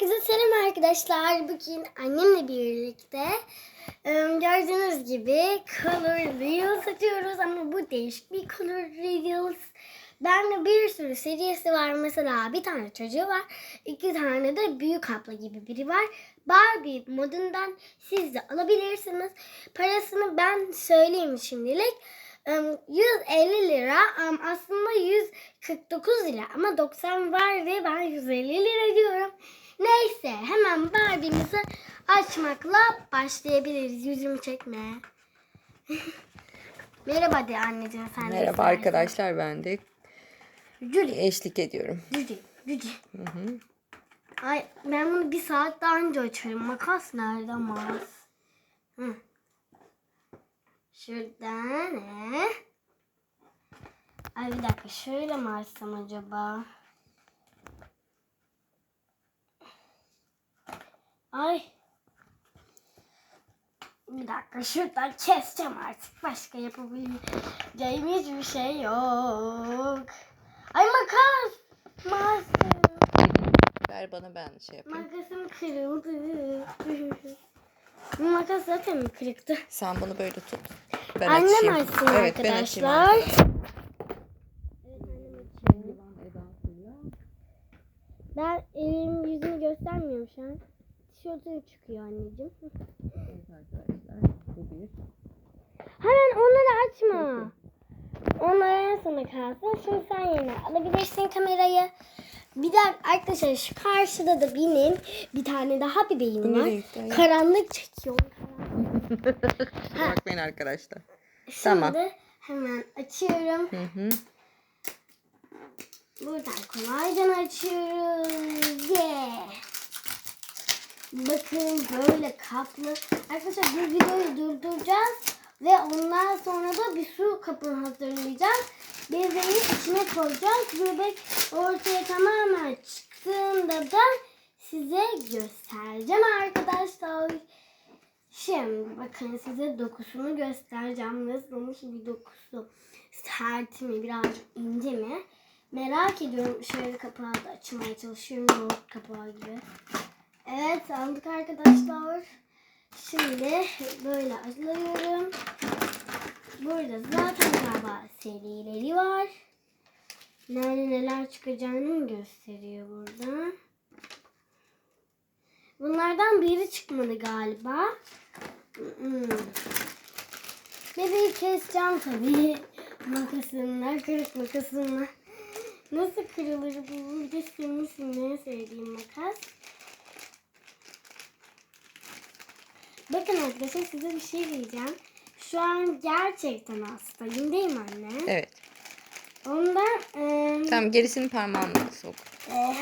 Herkese selam arkadaşlar. Bugün annemle birlikte e, gördüğünüz gibi Color Reels atıyoruz ama bu değişik bir Color Reels. Bende bir sürü serisi var. Mesela bir tane çocuğu var. iki tane de büyük abla gibi biri var. Barbie modundan siz de alabilirsiniz. Parasını ben söyleyeyim şimdilik. Em, 150 lira aslında 149 lira ama 90 var ve ben 150 lira diyorum. Neyse hemen Barbie'mizi açmakla başlayabiliriz. Yüzümü çekme. Merhaba de anneciğim sen de Merhaba istersen. arkadaşlar ben de Julie, eşlik ediyorum. Julie, Julie. Ay ben bunu bir saat daha önce açarım. Makas nerede makas? Hı. Şuradan. Ay bir dakika şöyle mi açsam acaba? Ay. Bir dakika şuradan keseceğim artık. Başka yapabileceğim hiçbir şey yok. Ay makas. Makas. Ver bana ben şey yapayım. Makasım kırıldı. Bu makas zaten kırıktı? Sen bunu böyle tut. Ben Annem açayım. açsın evet, ben açayım arkadaşlar. Ben elim yüzümü göstermiyorum şu an. Tişörtüm çıkıyor anneciğim. Evet arkadaşlar, bu bir. Hemen onları açma. Onlar en sona kalsın. Şimdi sen yerine alabilirsin kamerayı. Bir de arkadaşlar şu karşıda da benim bir tane daha bebeğim var. gitti? Karanlık çekiyor. Bakmayın arkadaşlar. Şimdi Tamam. hemen açıyorum. Hı hı. Buradan kolayca açıyoruz. Bakın böyle kaplı. Arkadaşlar bu videoyu durduracağız. Ve ondan sonra da bir su kabı hazırlayacağız. Bebeği içine koyacağız. Bebek ortaya tamamen çıktığında da size göstereceğim arkadaşlar. Şimdi bakın size dokusunu göstereceğim. Nasılmış bir dokusu? Sert mi? Birazcık ince mi? Merak ediyorum. Şöyle kapağı da açmaya çalışıyorum. Kapağı gibi. Evet aldık arkadaşlar. Şimdi böyle açıyorum. Burada zaten galiba serileri var. Nerede neler çıkacağını gösteriyor burada. Bunlardan biri çıkmadı galiba. Hmm. Bebeği keseceğim tabii. Makasınla, kırık makasınla. Nasıl kırılır bu? Bir de senin sinirine sevdiğim makas. Bakın arkadaşlar size bir şey diyeceğim. Şu an gerçekten hastayım değil mi anne? Evet. Ondan eee, Tamam gerisini parmağınla sok. eee,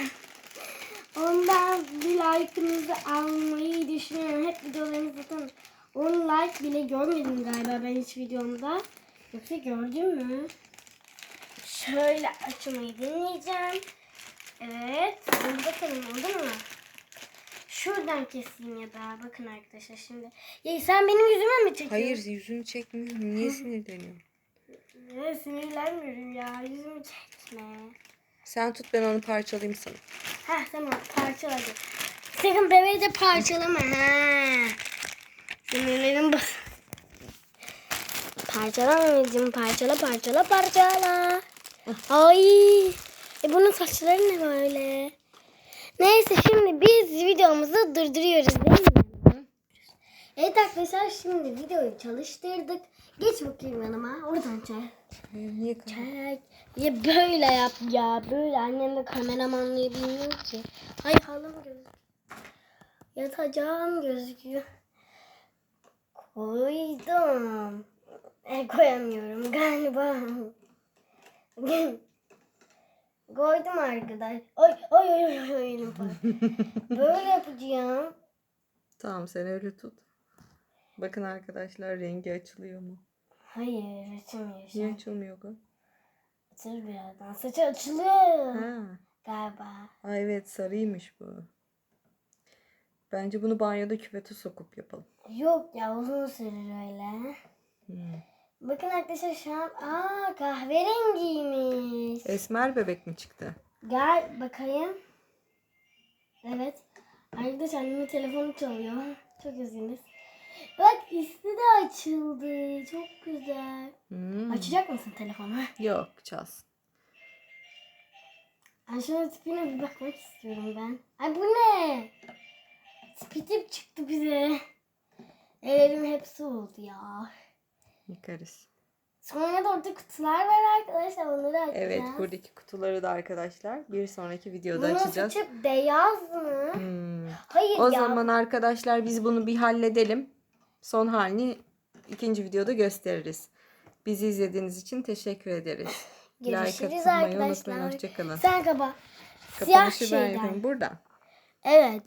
ondan bir like'ınızı almayı düşünüyorum. Hep videolarınızı zaten 10 like bile görmedim galiba ben hiç videomda. Yoksa gördün mü? Şöyle açmayı deneyeceğim. Evet. Şimdi bakalım oldu mu? Şuradan keseyim ya da bakın arkadaşlar şimdi. Ya sen benim yüzüme mi çekiyorsun? Hayır yüzünü çekmiyorum. Niye sinirleniyorsun? Ya sinirlenmiyorum ya. Yüzümü çekme. Sen tut ben onu parçalayayım sana. Heh tamam parçaladım. Sakın bebeği de parçalama ha. Sinirlerim bas. Parçala anneciğim parçala parçala parçala. Ay. E bunun saçları ne böyle? Neyse şimdi biz videomuzu durduruyoruz değil mi? Evet arkadaşlar şimdi videoyu çalıştırdık. Geç bakayım yanıma. Oradan çek. Niye Çek. Ya böyle yap ya. Böyle annem de kameramanlığı bilmiyor ki. Ay halam gözüküyor. Yatacağım gözüküyor. Koydum. E koyamıyorum galiba. Koydum arkadaş. Ay ay ay. elim var. Böyle yapacağım. Tamam sen öyle tut. Bakın arkadaşlar rengi açılıyor mu? Hayır açamıyor şu Niye açılmıyor bu? Açılır birazdan. Saçı açılıyor. Ha. Galiba. Aa, evet sarıymış bu. Bence bunu banyoda küvete sokup yapalım. Yok ya uzun sürer öyle. Hmm. Bakın arkadaşlar şu an aa kahverengiymiş. Esmer bebek mi çıktı? Gel bakayım. Evet. Arkadaşlar annemin telefonu çalıyor. Çok üzgünüz. Bak üstü de açıldı. Çok güzel. Hmm. Açacak mısın telefonu? Yok çalsın. Ay şöyle tipine bir bakmak istiyorum ben. Ay bu ne? Spitip çıktı bize. Ellerim hepsi oldu ya. Yıkarız. Sonra da orada kutular var arkadaşlar. Onları açacağız. Evet buradaki kutuları da arkadaşlar bir sonraki videoda Bunun açacağız. saçı beyaz mı? Hmm. Hayır O ya. zaman arkadaşlar biz bunu bir halledelim. Son halini ikinci videoda gösteririz. Bizi izlediğiniz için teşekkür ederiz. Görüşürüz like arkadaşlar. unutmayın. Hoşçakalın. Sen kapa. Siyah Kapanışı ben şeyden. yapayım. Burada. Evet.